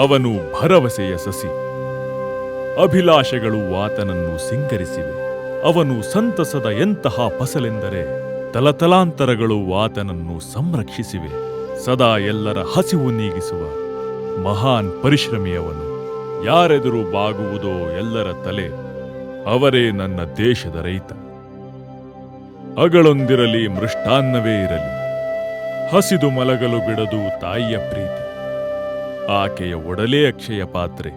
ಅವನು ಭರವಸೆಯ ಸಸಿ. ಅಭಿಲಾಷೆಗಳು ಆತನನ್ನು ಸಿಂಗರಿಸಿವೆ. ಅವನು ಸಂತಸದ ಎಂತಹ ಫಸಲೆಂದರೆ ತಲತಲಾಂತರಗಳು ಆತನನ್ನು ಸಂರಕ್ಷಿಸಿವೆ. ಸದಾ ಎಲ್ಲರ ಹಸಿವು ನೀಗಿಸುವ ಮಹಾನ್ ಪರಿಶ್ರಮಿಯವನು. ಯಾರೆದುರು ಬಾಗುವುದೋ ಎಲ್ಲರ ತಲೆ, ಅವರೇ ನನ್ನ ದೇಶದ ರೈತ. ಅಗಳೊಂದಿರಲಿ ಮೃಷ್ಟಾನ್ನವೇ ಇರಲಿ. ಹಸಿದು ಮಲಗಲು ಬಿಡದು ತಾಯಿಯ ಪ್ರೀತಿ. ಆಕೆಯ ಒಡಲೇ ಅಕ್ಷಯ ಪಾತ್ರೆ.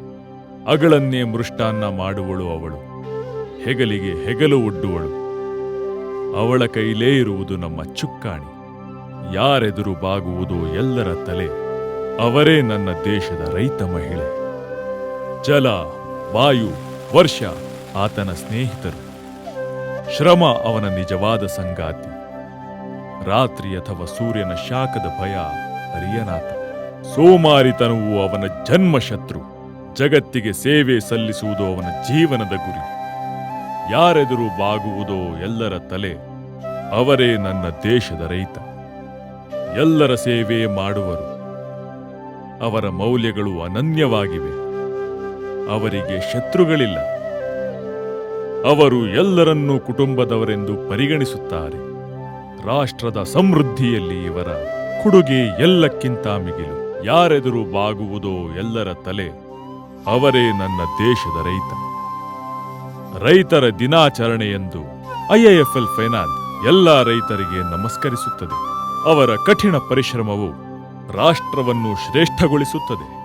ಅಗಳನ್ನೇ ಮೃಷ್ಟಾನ್ನ ಮಾಡುವಳು ಅವಳು. ಹೆಗಲಿಗೆ ಹೆಗಲು ಒಡ್ಡುವಳು. ಅವಳ ಕೈಲೇ ಇರುವುದು ನಮ್ಮ ಚುಕ್ಕಾಣಿ. ಯಾರೆದುರು ಬಾಗುವುದೋ ಎಲ್ಲರ ತಲೆ. ಅವರೇ ನನ್ನ ದೇಶದ ರೈತ ಮಹಿಳೆ. ಜಲ, ವಾಯು, ವರ್ಷ, ಆತನ ಸ್ನೇಹಿತರು. ಶ್ರಮ ಅವನ ನಿಜವಾದ ಸಂಗಾತಿ. ರಾತ್ರಿ ಅಥವಾ ಸೂರ್ಯನ ಶಾಖದ ಭಯ ಅರಿಯನಾತ ಸೋಮಾರಿತನವು ಅವನ ಜನ್ಮ ಶತ್ರು ಜಗತ್ತಿಗೆ ಸೇವೆ ಸಲ್ಲಿಸುವುದು ಅವನ ಜೀವನದ ಗುರಿ. ಯಾರೆದುರು ಬಾಗುವುದೋ ಎಲ್ಲರ ತಲೆ, ಅವರೇ ನನ್ನ ದೇಶದ ರೈತ. ಎಲ್ಲರ ಸೇವೆ ಮಾಡುವರು. ಅವರ ಮೌಲ್ಯಗಳು ಅನನ್ಯವಾಗಿವೆ. ಅವರಿಗೆ ಶತ್ರುಗಳಿಲ್ಲ. ಅವರು ಎಲ್ಲರನ್ನೂ ಕುಟುಂಬದವರೆಂದು ಪರಿಗಣಿಸುತ್ತಾರೆ. ರಾಷ್ಟ್ರದ ಸಮೃದ್ಧಿಯಲ್ಲಿ ಇವರ ಕೊಡುಗೆ ಎಲ್ಲಕ್ಕಿಂತ ಮಿಗಿಲು. ಯಾರೆದುರು ಬಾಗುವುದೋ ಎಲ್ಲರ ತಲೆ, ಅವರೇ ನನ್ನ ದೇಶದ ರೈತ. ರೈತರ ದಿನಾಚರಣೆಯೆಂದು ಐಎಎಫ್ಎಲ್ ಫೈನಾನ್ಸ್ ಎಲ್ಲ ರೈತರಿಗೆ ನಮಸ್ಕರಿಸುತ್ತದೆ. ಅವರ ಕಠಿಣ ಪರಿಶ್ರಮವು ರಾಷ್ಟ್ರವನ್ನು ಶ್ರೇಷ್ಠಗೊಳಿಸುತ್ತದೆ.